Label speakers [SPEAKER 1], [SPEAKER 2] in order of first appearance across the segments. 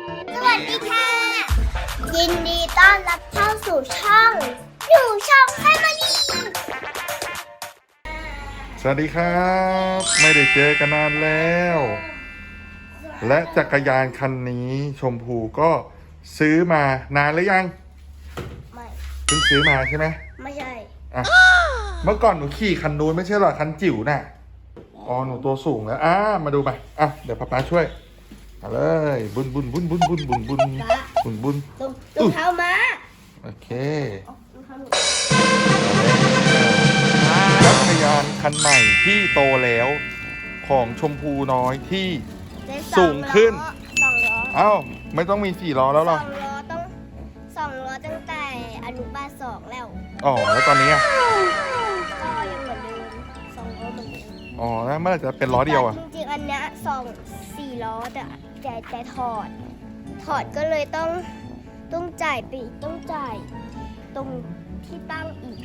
[SPEAKER 1] สวัสดีค่ะ ยินดีต้อนรับเข้าสู่ช่องอยู่ช่องแฟมิลี่
[SPEAKER 2] สวัสดีครับ ไม่ได้เจอกันนานแล้ว และจักรยานคันนี้ชมพูก็ซื้อมานานหรือยัง
[SPEAKER 1] ไม่
[SPEAKER 2] เพิ่งซื้อมาใช่ไหม
[SPEAKER 1] ไม่ใช่
[SPEAKER 2] อะเมื่อก่อนหนูขี่คันนู้นไม่ใช่เหรอคันจิ๋วน่ะอ๋อหนูตัวสูงแล้วอะมาดูไปอะเดี๋ยวป๊าป๊าช่วย มาเลยบุนบุนบุนบุนบุนบุนบุนบุนบุน
[SPEAKER 1] รองรองเท้ามา
[SPEAKER 2] โอเค
[SPEAKER 1] รองเท้าหนู
[SPEAKER 2] จักรยานคันใหม่ที่โตแล้วของชมพูน้อยที่
[SPEAKER 1] ได้
[SPEAKER 2] สูงขึ้น
[SPEAKER 1] สองล้อ
[SPEAKER 2] เอ้าไม่ต้องมีสี่ล้อแล้วเหร
[SPEAKER 1] ส
[SPEAKER 2] อ
[SPEAKER 1] องล้อต้องสองล้อตั้งแต่อนุบาลสองแล้ว
[SPEAKER 2] อ๋อแล้วตอนนี้อะ
[SPEAKER 1] ก็ยังเหมือนเดิมสองล้อเหมือนเดิม
[SPEAKER 2] อ๋อแล้วเมื่อไหร่จะเป็นล้อเดียวอะ
[SPEAKER 1] จริงๆอันเนี้ยสองสี่ล้อแต่ แต่แต่ถอด ถอดก็เลยต้องต้องจ่ายไปอีกต้องจ่ายตรงที่ตั้งอีก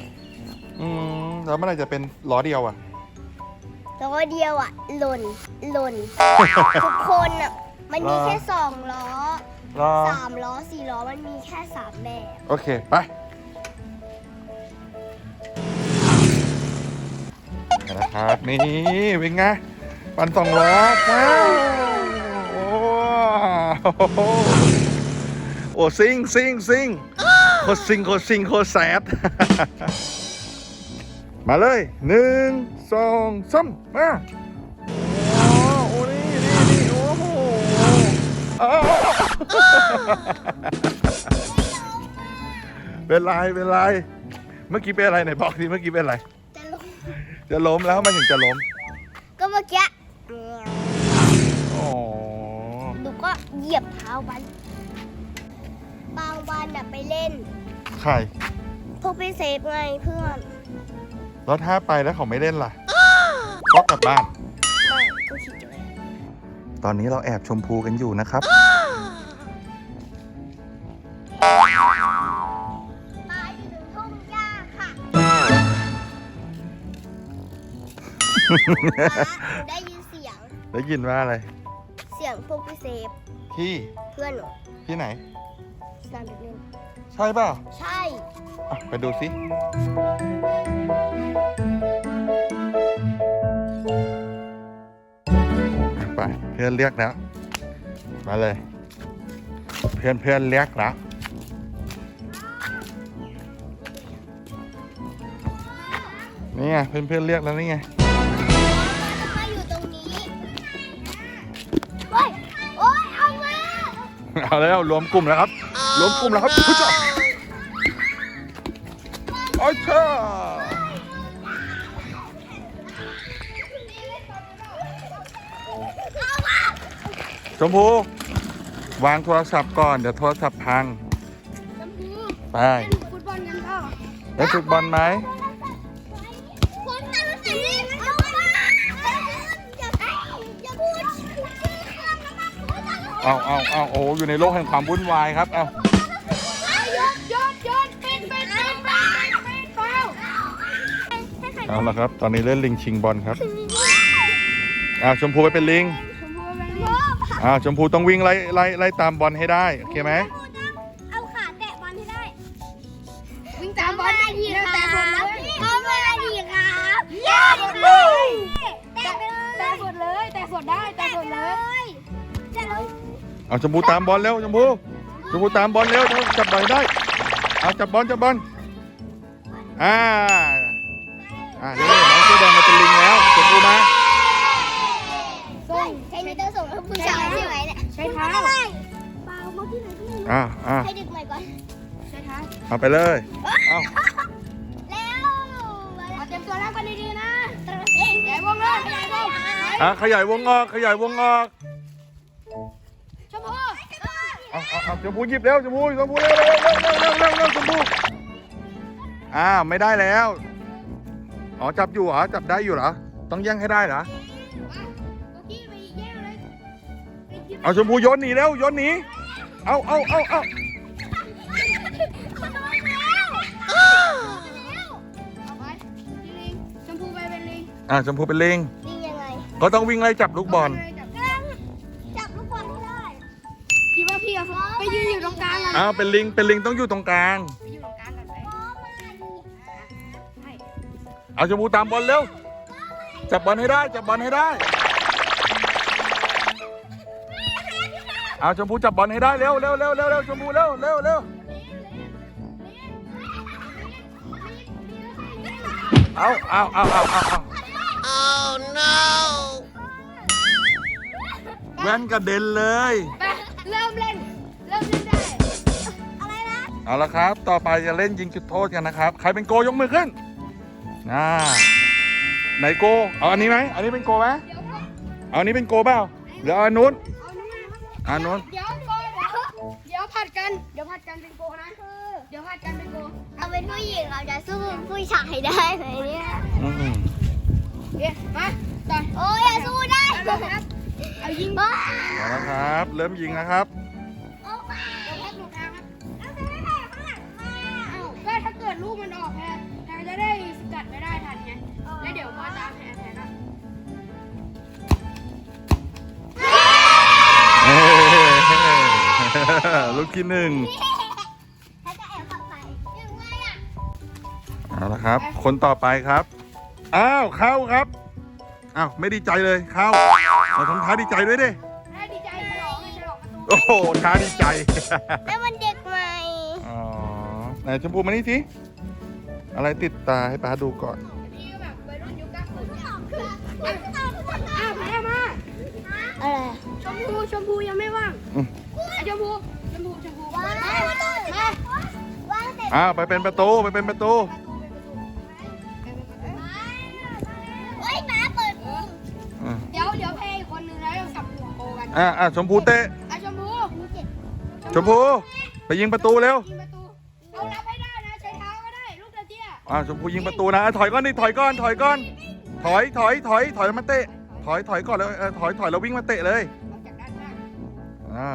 [SPEAKER 2] อืมแล้วเมื่อไหร่จะเป็นล้อเดียวอะ
[SPEAKER 1] ล้อเดียวอะ หล่นหล่น ทุกคนอะมันมีแค่สองล้อ
[SPEAKER 2] ล้อ
[SPEAKER 1] สามล้อสี่ล้อมันมีแค่สามแบบ
[SPEAKER 2] โอเค ไปนะครับนี่เป็นไงปันสองล้อว้าวโอ้ โหโอ้ซิงซิงซิงโคตรซิงโคตรซิงโคตรแซดมาเลยหนึ่งสองสามมาโอ้โอ้นี่นี่นี่โอ้โหอ้าวเป็นไรเป็นไรเมื่อกี้เป็นอะไรไหนบอกทีเมื่อกี้เป็นอะไร
[SPEAKER 1] จะลง
[SPEAKER 2] จะล้มแล้วมันถึงจะล้ม
[SPEAKER 1] ก็เมื่อกี้ เหยียบเท้ามัน บางวันอะไปเล่น
[SPEAKER 2] ใคร
[SPEAKER 1] พวกพี่เซฟไงเพื่อน
[SPEAKER 2] แล้วถ้าไปแล้วเขาไม่เล่นล่ะ ก็กลับบ้าน
[SPEAKER 1] ไม่ก็ขี่จักรยาน
[SPEAKER 2] ตอนนี้เราแอบชมพูกันอยู่นะครับ
[SPEAKER 1] ตายอยู่ในทุ่งหญ้าค่ะได้ยินเสียง
[SPEAKER 2] ได้ยินว่าอะไร
[SPEAKER 1] เสียงพวกพี่เซฟ
[SPEAKER 2] ที่
[SPEAKER 1] เพื่อนหนู
[SPEAKER 2] ที่ไหน
[SPEAKER 1] สนามเด็กเล่น
[SPEAKER 2] ใช่เปล่า
[SPEAKER 1] ใช่
[SPEAKER 2] อะไปดูสิไปเพื่อนเรียกแล้วมาเลย เพื่อนเพื่อนเรียกแล้วนี่ไงเพื่อนเพื่อนเรียกแล้วนี่ไง
[SPEAKER 1] เอา
[SPEAKER 2] แล้วรวมกลุ่มแล้วครับ รวมกลุ่มแล้วครับพุชะโอ้ยเชาชมพูวางโทรศัพท์ก่อนเดี๋ยวโทรศัพท์พัง
[SPEAKER 1] น้ำพู
[SPEAKER 2] ไป
[SPEAKER 1] เล่นฟุตบอลกันเปล่า
[SPEAKER 2] เล่นฟุตบอลไหม
[SPEAKER 1] เอา
[SPEAKER 2] เอาเอาโอ้อยู่ในโลกแห่งความวุ่นวายครับเอา
[SPEAKER 1] เปล่า
[SPEAKER 2] เอาละครับ ตอนนี้เล่นลิงชิงบอลครับอ้าวชมพูไปเป็นลิงอ้าวชมพูต้องวิ่งไล่ไล่ไล่ตามบอลให้ได้โอเคไหม
[SPEAKER 1] เอาขาแตะบอลให้ได้ วิ่งตามบอลได้ดีครับเข้ามาดีครับเย้ เอา
[SPEAKER 2] ชมพูตามบอลเร็วชมพูชมพูตามบอลเร็วจับบอลได้เอาจับบอลจับบอลอ่าอ่านี่น้องเสื้อแดงมาเป็นลิงแล้วชมพูมา
[SPEAKER 1] ส่งใช้นิ้วต้องส่งให้ผู้ชายใช่ไหมเนี่ย
[SPEAKER 3] ใช้เท้า
[SPEAKER 1] เปล่ามาที่ไหนที่ไหน
[SPEAKER 2] อ่าอ่า
[SPEAKER 1] ให้ดึกใหม่ก่อน
[SPEAKER 3] ใช้เท้า
[SPEAKER 2] เอาไปเลยเอา
[SPEAKER 1] แล้ว
[SPEAKER 3] เอาเตรียมตัวแล้วกันดีๆนะใหญ่วงเลยใหญ่วง
[SPEAKER 2] อะขยายวงออกขยายวงออก เอาเอาเอาชมพูหยิบเร็วชมพูชมพูเร็วเร็วเร็วเร็วเร็วเร็วเร็วชมพูอ้าวไม่ได้แล้ว อ๋อจับอยู่เหรอจับได้อยู่เหรอต้องแย่งให้ได้เหรอ
[SPEAKER 3] เมื่อกี้ไปแย่งเลย
[SPEAKER 2] เอาชมพูโยนหนีเร็วโยนหนีเอาเอาเอาเอา
[SPEAKER 3] เอาไปที่ลิงชมพูไปเป็นลิง
[SPEAKER 2] อ่าชมพูเป็นลิง
[SPEAKER 1] นี่ยังไง
[SPEAKER 2] ก็ต้องวิ่งไล่จับลูกบอล อ้าวเป็นลิงเป็นลิงต้องอยู่ตรงกลาง
[SPEAKER 3] ไปอยู่ตรงกลางกันไปให้
[SPEAKER 2] เอาชมพูตามบอลเร็ว จับบอลให้ได้ จับบอลให้ได้ เอาชมพูจับบอลให้ได้เร็วเร็วเร็วเร็วเร็วชมพูเร็วเร็วเร็วเอาเอาเอาเอาเอาเอาแว่นกระเด็นเลย
[SPEAKER 3] ไปเริ่มเล่น เอา
[SPEAKER 2] ละครับ ต่อไปจะเล่นยิงจุดโทษกันนะครับ ใครเป็นโกยกมือขึ้นอ่าไหนโก เอาอันนี้ไหม อันนี้เป็นโกไหม
[SPEAKER 3] เดี๋ยวก็
[SPEAKER 2] เอาอันนี้เป็นโกเปล่าหรือเอาอันนู้น
[SPEAKER 3] เอานี่มา
[SPEAKER 2] อันนู้น
[SPEAKER 3] เดี๋ยวก่อนเดี๋ยวเดี๋ยวผัดกัน เดี๋ยวผัดกันเป็นโกนะเดี๋ยวผัดกันเป็นโก
[SPEAKER 1] เราเป็นผู้หญิงเราจะสู้ผู้ชายได้ไหมเนี่ย
[SPEAKER 2] อืม
[SPEAKER 3] เดี๋ยวมาต่อย
[SPEAKER 1] โอ้ยอย่าสู้ได้
[SPEAKER 3] เอาครับเอายิง
[SPEAKER 1] ว้า
[SPEAKER 2] เอาละครับ เริ่มยิงนะครับ
[SPEAKER 3] ดลูกมันออกแพรแพรจะได้สกัดไม่ได้ทันไงแล้วเดี๋ยวพอตามแพรแพรก็
[SPEAKER 2] เฮ้ลูกที่หนึ่ง
[SPEAKER 1] ถ้าจะแอบขับไปยังไงอะ
[SPEAKER 2] เอาละครับ คนต่อไปครับ อ้าวเข้าครับอ้าวไม่ดีใจเลยเข้าเราทำท่าดีใจด้วยดิ
[SPEAKER 3] ได้ดีใจฉลองเลยฉลองประตู
[SPEAKER 2] โอ้โหท่าดีใจ
[SPEAKER 1] แล้วมันเด็กใหม่
[SPEAKER 2] อ๋อไหนชมพูมานี่สิ อะไรติดตาให้ป้าดูก่อน
[SPEAKER 3] พี่ก็แบบวัยรุ่นยุคเก้าสิบอ้าวแพรมา
[SPEAKER 1] อะไร
[SPEAKER 3] ชมพูชมพูยังไม่ว่าง
[SPEAKER 2] อืม
[SPEAKER 3] อะชมพูชมพูชมพู
[SPEAKER 1] วาง
[SPEAKER 3] มา
[SPEAKER 1] ได้าวเสร็จ
[SPEAKER 2] อ้าวไปเป็นประตูไปเป็นประตู
[SPEAKER 1] เฮ้ยหมาเปิดมุม
[SPEAKER 2] อะ
[SPEAKER 3] เดี๋ยวเดี๋ยวแพรอีกคนนึงแล้วเราสับหัวโกกัน
[SPEAKER 2] อะอะชมพูเตะ
[SPEAKER 3] อะชมพู
[SPEAKER 2] ชมพูไปยิงประตูเร็ว
[SPEAKER 3] ยิงป อ่าช
[SPEAKER 2] มพูยิงประตูนะอะถอยก่อนดิถอยก่อน ถอยก่อน ถอยถอยถอยถอยแล้วมาเตะ ถอยถอยก่อนเลยเออถอยถอยแล้ววิ่งมาเตะเลย
[SPEAKER 3] อ่า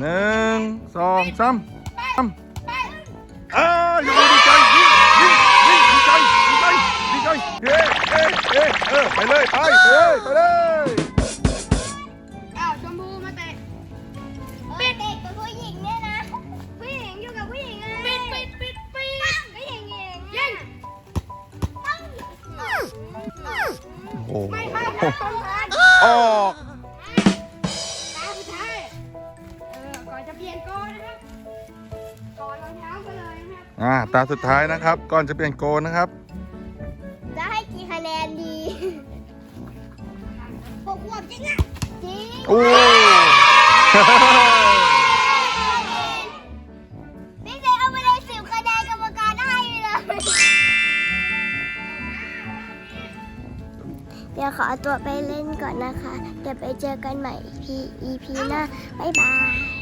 [SPEAKER 2] หนึ่งสองสามสามอ้าอยู่ดีใจยิงยิงยิงดีใจดีใจดีใจเฮ้เฮ้เฮ้เออไปเลยไปเฮ้ไปเลย
[SPEAKER 3] อ
[SPEAKER 1] อก
[SPEAKER 3] ตาสุดท้ายเออก่อนจะเปลี่ยนโกนะครับก่อนรองเท้าก็เลยนะครับ
[SPEAKER 2] อ่าตาสุดท้ายนะครับ ก่อนจะเปลี่ยนโกนนะครับ
[SPEAKER 1] จะให้กี่คะแนนดีหกขวบจริงอะจริง
[SPEAKER 2] โอ้
[SPEAKER 1] พี่เจเอาไปเลยสิบคะแนนกรรมการให้เลย เดี๋ยวขอตัวไปเล่นก่ อนนะคะ เดี๋ยวไปเจอกันใหม่ EP EP หน้า บ๊ายบาย